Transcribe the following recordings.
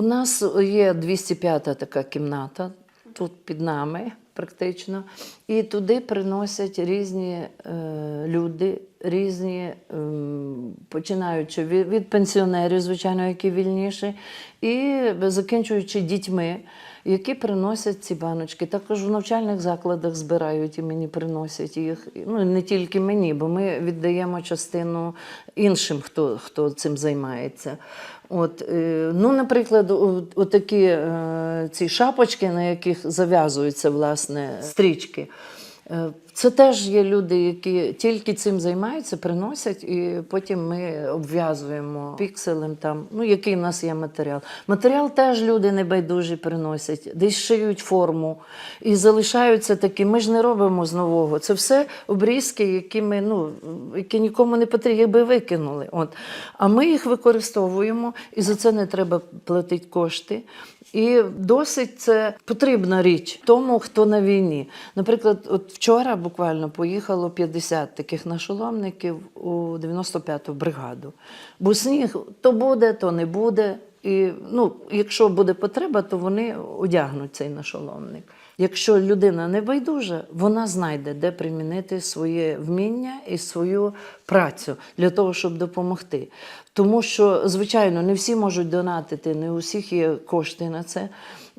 У нас є 205 така кімната, тут під нами практично. І туди приносять різні е, люди, різні, ем, починаючи від, від пенсіонерів, звичайно, які вільніші, і закінчуючи дітьми, які приносять ці баночки. Також в навчальних закладах збирають і мені приносять їх. Ну не тільки мені, бо ми віддаємо частину іншим, хто, хто цим займається. От, е, ну, наприклад, отакі е, ці шапочки, на яких зав'язуються власне стрічки. Це теж є люди, які тільки цим займаються, приносять, і потім ми обв'язуємо пікселем, там, ну, який в нас є матеріал. Матеріал теж люди небайдужі приносять, десь шиють форму і залишаються такі. Ми ж не робимо з нового. Це все обрізки, які ми ну, які нікому не потрібні, якби викинули. От. А ми їх використовуємо, і за це не треба платити кошти. І досить це потрібна річ тому, хто на війні. Наприклад, от вчора буквально поїхало 50 таких нашоломників у 95-ту бригаду. Бо сніг то буде, то не буде. І ну, якщо буде потреба, то вони одягнуть цей нашоломник. Якщо людина не байдужа, вона знайде, де примінити своє вміння і свою працю для того, щоб допомогти. Тому що, звичайно, не всі можуть донатити, не у всіх є кошти на це.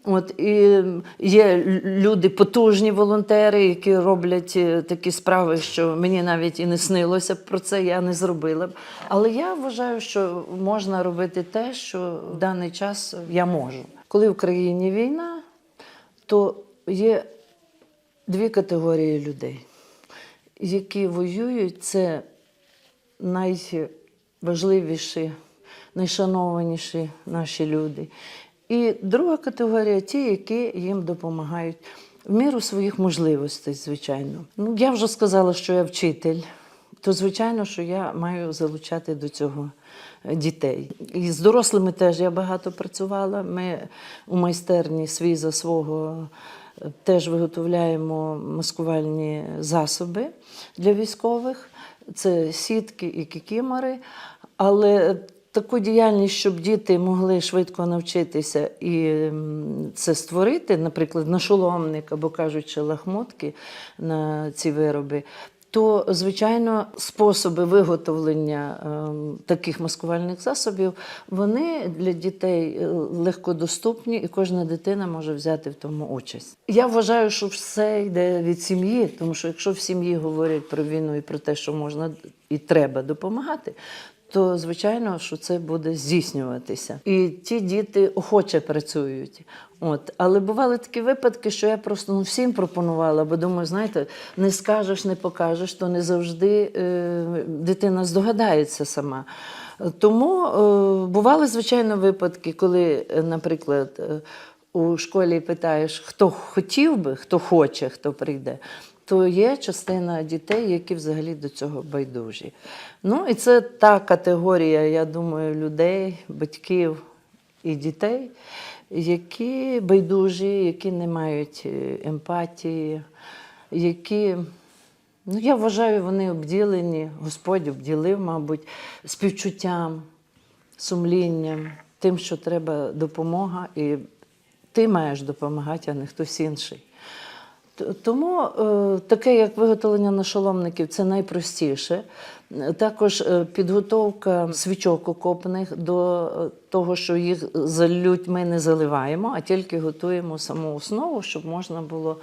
От і є люди, потужні волонтери, які роблять е, такі справи, що мені навіть і не снилося б про це, я не зробила б. Але я вважаю, що можна робити те, що в даний час я можу. Коли в країні війна, то є дві категорії людей, які воюють, це найважливіші, найшанованіші наші люди. І друга категорія ті, які їм допомагають в міру своїх можливостей, звичайно. Ну, я вже сказала, що я вчитель, то звичайно, що я маю залучати до цього е, дітей. І з дорослими теж я багато працювала. Ми у майстерні свій за свого е, теж виготовляємо маскувальні засоби для військових. Це сітки і кікімори. Але таку діяльність, щоб діти могли швидко навчитися і це створити, наприклад, на шоломник або кажучи, лахмотки на ці вироби. То, звичайно, способи виготовлення ем, таких маскувальних засобів вони для дітей е, легкодоступні, і кожна дитина може взяти в тому участь. Я вважаю, що все йде від сім'ї, тому що якщо в сім'ї говорять про війну і про те, що можна і треба допомагати, то звичайно, що це буде здійснюватися. І ті діти охоче працюють. От. Але бували такі випадки, що я просто ну, всім пропонувала, бо думаю, знаєте, не скажеш, не покажеш, то не завжди е, дитина здогадається сама. Тому е, бували, звичайно, випадки, коли, е, наприклад, е, у школі питаєш, хто хотів би, хто хоче, хто прийде, то є частина дітей, які взагалі до цього байдужі. Ну і це та категорія, я думаю, людей, батьків і дітей, які байдужі, які не мають е, емпатії, які, ну я вважаю, вони обділені, Господь обділив, мабуть, співчуттям, сумлінням, тим, що треба допомога, і ти маєш допомагати, а не хтось інший. Тому е, таке, як виготовлення нашоломників, це найпростіше. Також е, підготовка свічок окопних до е, того, що їх залють ми не заливаємо, а тільки готуємо саму основу, щоб можна було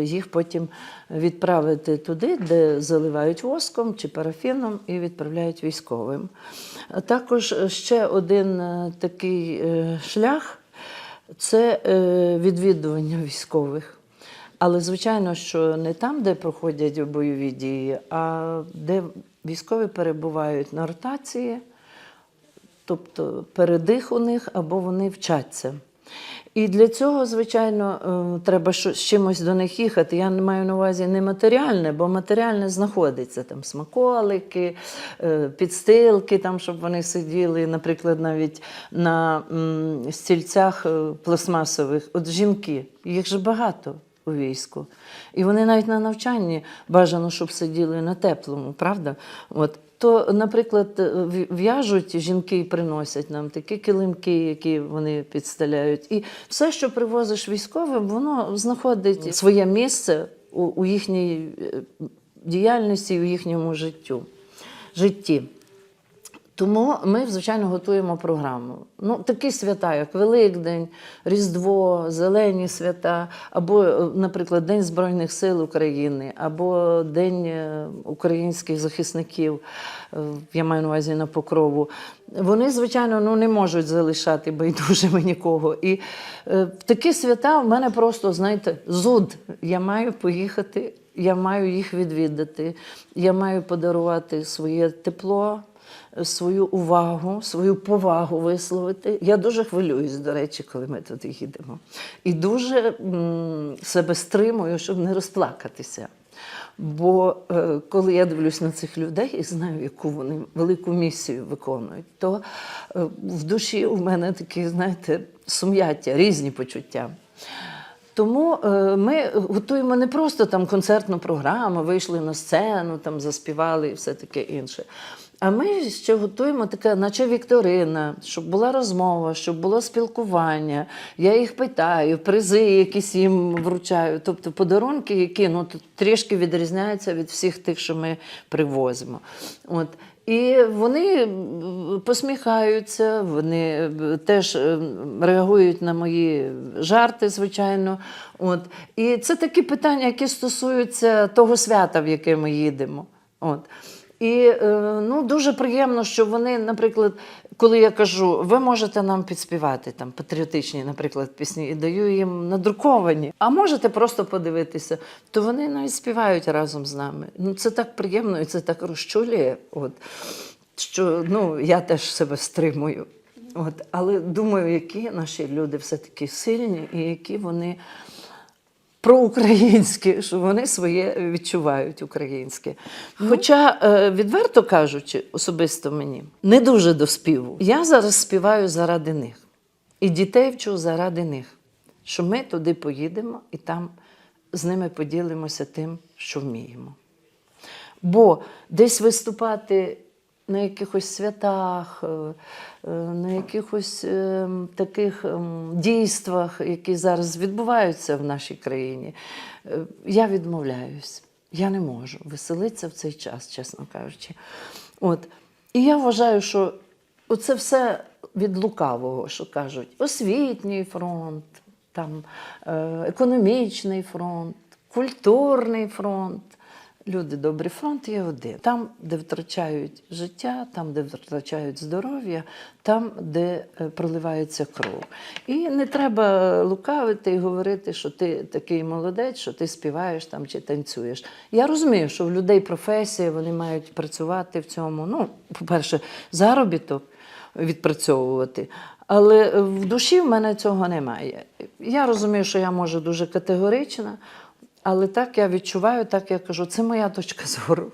їх потім відправити туди, де заливають воском чи парафіном і відправляють військовим. Також ще один такий шлях це відвідування військових. Але звичайно, що не там, де проходять бойові дії, а де військові перебувають на ротації, тобто передих у них або вони вчаться. І для цього, звичайно, е, треба з чимось до них їхати. Я не маю на увазі не матеріальне, бо матеріальне знаходиться там смаколики, е, підстилки, там, щоб вони сиділи, наприклад, навіть на стільцях е, пластмасових. От жінки, їх же багато у війську. І вони навіть на навчанні бажано, щоб сиділи на теплому, правда? От. то, наприклад, в'яжуть жінки і приносять нам такі килимки, які вони підстеляють. І все, що привозиш військовим, воно знаходить своє місце у, у їхній е, діяльності, у їхньому життю, житті. Тому ми, звичайно, готуємо програму. Ну, такі свята, як Великдень, Різдво, Зелені свята, або, е, наприклад, День Збройних сил України, або День е, українських захисників, е, я маю на увазі на покрову. Вони, звичайно, ну, не можуть залишати байдужими нікого. І в такі свята в мене просто, знаєте, зуд. Я маю поїхати, я маю їх відвідати, я маю подарувати своє тепло свою увагу, свою повагу висловити. Я дуже хвилююсь, до речі, коли ми туди їдемо. І дуже себе стримую, щоб не розплакатися. Бо е, коли я дивлюсь на цих людей і знаю, яку вони велику місію виконують, то е, в душі у мене такі, знаєте, сум'яття, різні почуття. Тому е, ми готуємо не просто там концертну програму, вийшли на сцену, там заспівали і все таке інше. А ми ще готуємо таке, наче вікторина, щоб була розмова, щоб було спілкування. Я їх питаю, призи якісь їм вручаю. Тобто подарунки, які ну, трішки відрізняються від всіх тих, що ми привозимо. От. І вони посміхаються, вони е, теж е, реагують на мої жарти, звичайно. От. І це такі питання, які стосуються того свята, в яке ми їдемо. От. І е, ну, дуже приємно, що вони, наприклад, коли я кажу, ви можете нам підспівати там патріотичні, наприклад, пісні, і даю їм надруковані, а можете просто подивитися, то вони навіть співають разом з нами. Ну, це так приємно і це так розчулює. От, що ну, я теж себе стримую. От, але думаю, які наші люди все-таки сильні і які вони проукраїнські, що вони своє відчувають українське. Хоча, е, відверто кажучи, особисто мені не дуже до співу. Я зараз співаю заради них. І дітей вчу заради них, що ми туди поїдемо і там з ними поділимося тим, що вміємо. Бо десь виступати на якихось святах, е, е, на якихось е, таких ем, дійствах, які зараз відбуваються в нашій країні, е, я відмовляюсь. Я не можу веселитися в цей час, чесно кажучи. От. І я вважаю, що оце все від лукавого, що кажуть, освітній фронт, там, економічний фронт, культурний фронт. Люди добрі, фронт є один. Там, де втрачають життя, там, де втрачають здоров'я, там, де е, проливається кров. І не треба лукавити і говорити, що ти такий молодець, що ти співаєш там чи танцюєш. Я розумію, що в людей професія, вони мають працювати в цьому. Ну, по-перше, заробіток відпрацьовувати. Але в душі в мене цього немає. Я розумію, що я може дуже категорична, але так я відчуваю, так я кажу, це моя точка зору.